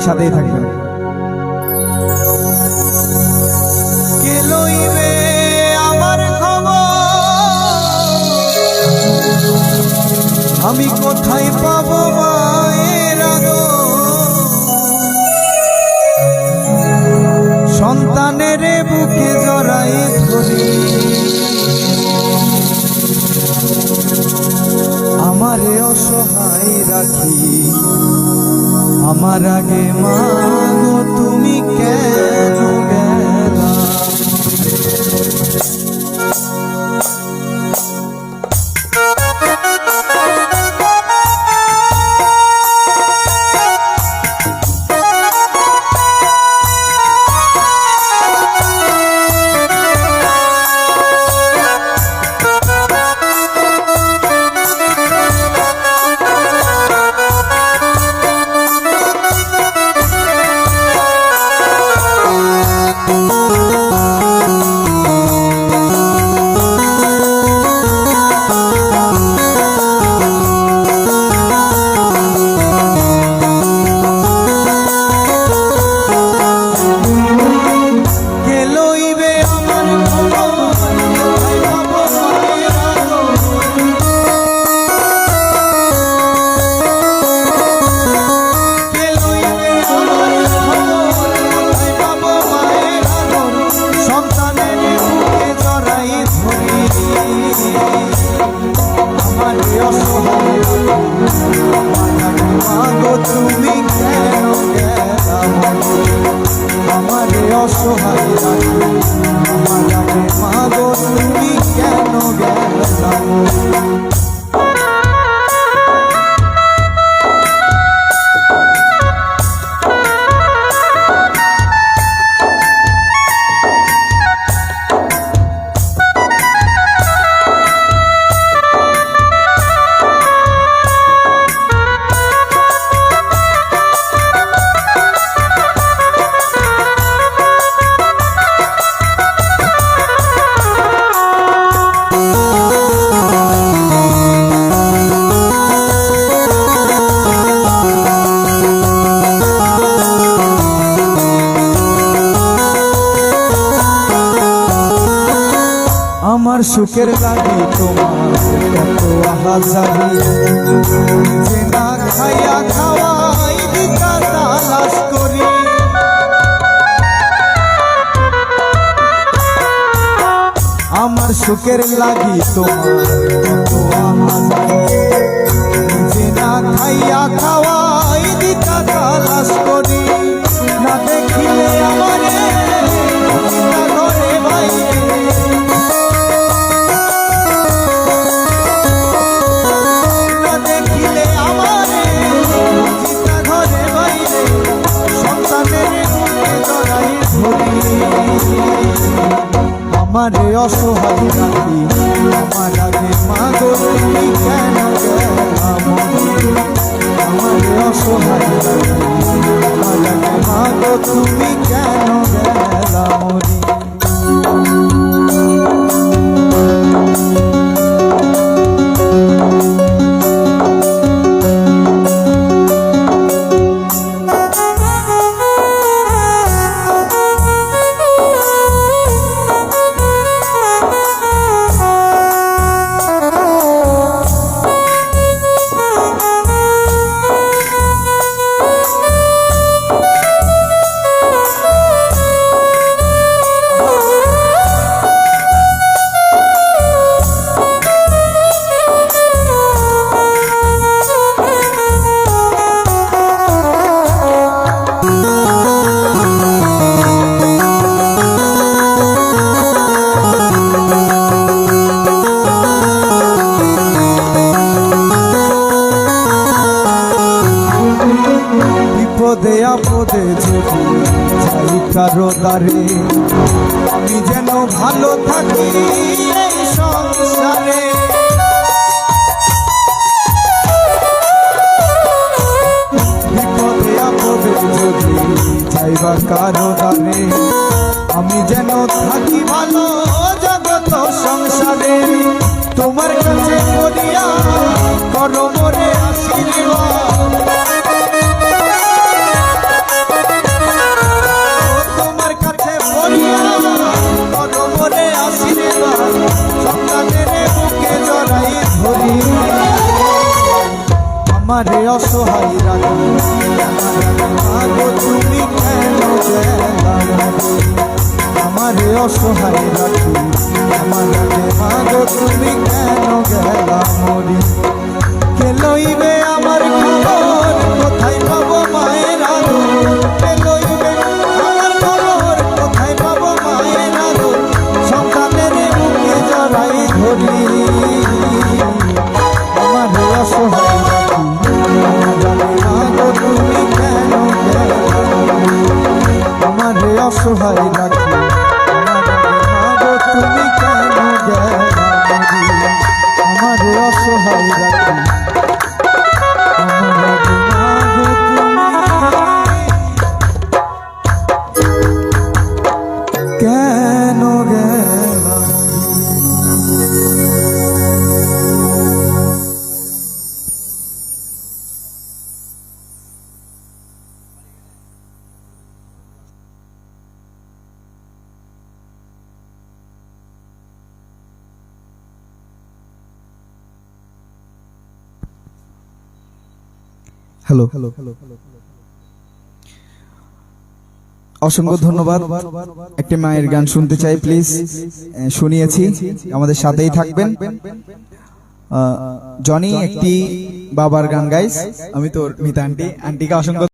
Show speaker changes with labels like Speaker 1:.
Speaker 1: সবাই সাথেই
Speaker 2: খবর? আমি কোথায় পাবো সন্তানের বুকে জড়াই ধরি। আমারে অসহায় রাখি। আমার আগে মা তুমি কেন Oh. মাগো তুমি কেন? আমারে অসহায় মাগো তুমি কেন গেলা আমার সুখের লাগে, তোমার কত আহাজারি না খাইয়া খাওয়াই তালাশ করি। আমার সুখের লাগি, তোমার কত আহাজারি অসহায় রাখি আমার আগে মাগো তুমি কেন মনে? অসহায় রাখি আমার আগে মাগো তুমি কেন কারও দ্বারে আমি যেন ভালো থাকি সংসারে। কারও আমি যেন থাকি ভালো জগত সংসারে। তোমার অসহায় রাখি তুমি হ্যালো। অসংখ্য ধন্যবাদ। একটি মায়ের গান শুনতে চাই প্লিজ। শুনিয়েছি। আমাদের সাথেই থাকবেন। আহ, জনি একটি বাবার গান গাইস আমি তোর মিতা আন্টি। আন্টিকে অসংখ্য